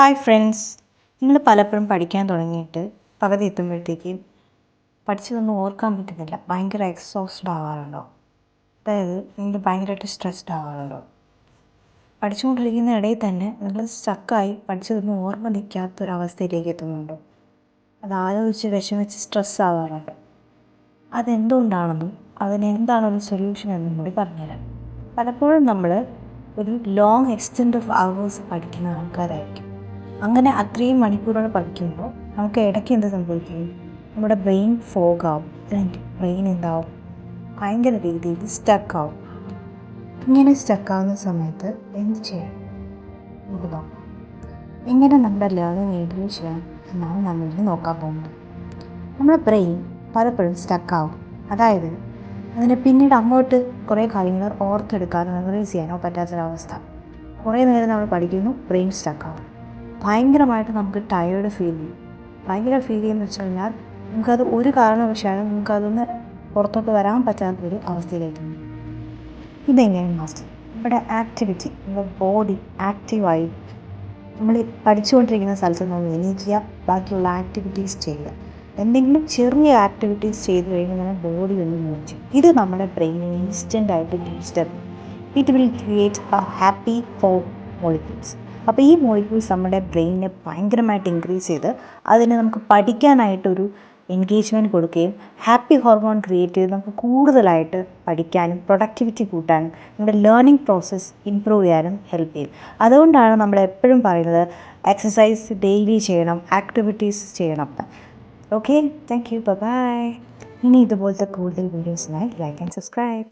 Hi friends നിങ്ങൾ പലപ്പോഴും പഠിക്കാൻ തുടങ്ങിയിട്ട് പകുതി എത്തുമ്പോഴത്തേക്കും പഠിച്ചതൊന്നും ഓർക്കാൻ പറ്റുന്നില്ല. ഭയങ്കര എക്സോസ്റ്റഡ് ആവാറുണ്ടോ? അതായത് നിങ്ങൾ ഭയങ്കരമായിട്ട് സ്ട്രെസ്ഡ് ആവാറുണ്ടോ? പഠിച്ചുകൊണ്ടിരിക്കുന്ന ഇടയിൽ തന്നെ നിങ്ങൾ സ്റ്റക്കായി പഠിച്ചതൊന്നും ഓർമ്മ നിൽക്കാത്തൊരവസ്ഥയിലേക്ക് എത്തുന്നുണ്ടോ? അത് ആലോചിച്ച് വിഷമിച്ച് സ്ട്രെസ് ആവാറുണ്ടോ? അതെന്തുകൊണ്ടാണെന്നും അതിനെന്താണ് സൊല്യൂഷൻ എന്നും കൂടി പറഞ്ഞുതരാം. പലപ്പോഴും നമ്മൾ ഒരു ലോങ് എക്സ്റ്റെൻഡ് ഓഫ് അവേഴ്സ് പഠിക്കുന്ന ആൾക്കാരായിരിക്കും. അങ്ങനെ അത്രയും മണിക്കൂറുകൾ പഠിക്കുമ്പോൾ നമുക്ക് ഇടയ്ക്ക് എന്ത് സംഭവിക്കും? നമ്മുടെ ബ്രെയിൻ ഫോഗാവും അല്ലെങ്കിൽ ബ്രെയിൻ എന്താവും? ഭയങ്കര രീതിയിൽ സ്റ്റക്കാവും ഇങ്ങനെ സ്റ്റക്കാവുന്ന സമയത്ത് എന്ത് ചെയ്യണം? നമുക്ക് എങ്ങനെ നമ്മുടെ ലേണിംഗ് ഇൻക്രീസ് ചെയ്യാം എന്നാണ് നമ്മൾ നോക്കാൻ പോകുന്നത്. നമ്മുടെ ബ്രെയിൻ പലപ്പോഴും സ്റ്റക്കാവും അതായത് അതിന് പിന്നീട് അങ്ങോട്ട് കുറേ കാര്യങ്ങൾ ഓർത്തെടുക്കാനോ മെമ്മറൈസ് ചെയ്യാനോ പറ്റാത്തൊരവസ്ഥ. കുറേ നേരം നമ്മൾ പഠിക്കുന്നു ബ്രെയിൻ സ്റ്റക്കാവും ഭയങ്കരമായിട്ട് നമുക്ക് ടയേർഡ് ഫീൽ ചെയ്യും. ഭയങ്കര ഫീൽ ചെയ്യുമെന്ന് വെച്ച് കഴിഞ്ഞാൽ നമുക്കത് ഒരു കാരണവശാലും നമുക്കതൊന്ന് പുറത്തോട്ട് വരാൻ പറ്റാത്ത ഒരു അവസ്ഥയിലേക്ക് ഇതെങ്ങനെയാണ് മാസ്റ്റർ? നമ്മുടെ ആക്ടിവിറ്റി നമ്മുടെ ബോഡി ആക്റ്റീവായി നമ്മൾ പഠിച്ചുകൊണ്ടിരിക്കുന്ന സ്ഥലത്ത് നമ്മൾ എണീക്കുക ബാക്കിയുള്ള ആക്ടിവിറ്റീസ് ചെയ്യുക. എന്തെങ്കിലും ചെറിയ ആക്ടിവിറ്റീസ് ചെയ്ത് കഴിയുമ്പോൾ നമ്മുടെ ബോഡി ഒന്ന് ചെയ്യും. ഇത് നമ്മുടെ ബ്രെയിനിൽ ഇൻസ്റ്റന്റ് ആയിട്ട് disturb it will create a happy four molecules അപ്പോൾ ഈ മോളിക്യൂൾസ് നമ്മുടെ ബ്രെയിനിനെ ഭയങ്കരമായിട്ട് ഇൻക്രീസ് ചെയ്ത് അതിനെ നമുക്ക് പഠിക്കാനായിട്ടൊരു എൻഗേജ്മെന്റ് കൊടുക്കുകയും ഹാപ്പി ഹോർമോൺ ക്രിയേറ്റ് ചെയ്ത് നമുക്ക് കൂടുതലായിട്ട് പഠിക്കാനും പ്രൊഡക്ടിവിറ്റി കൂട്ടാനും നമ്മുടെ ലേണിംഗ് പ്രോസസ്സ് ഇമ്പ്രൂവ് ചെയ്യാനും ഹെൽപ്പ് ചെയ്യും. അതുകൊണ്ടാണ് നമ്മൾ എപ്പോഴും പറയുന്നത് എക്സസൈസ് ഡെയിലി ചെയ്യണം ആക്ടിവിറ്റീസ് ചെയ്യണം. ഓക്കെ താങ്ക് യു ബൈ ഇനി ഇതുപോലത്തെ കൂടുതൽ വീഡിയോസിനായി ലൈക്ക് ആൻഡ് സബ്സ്ക്രൈബ്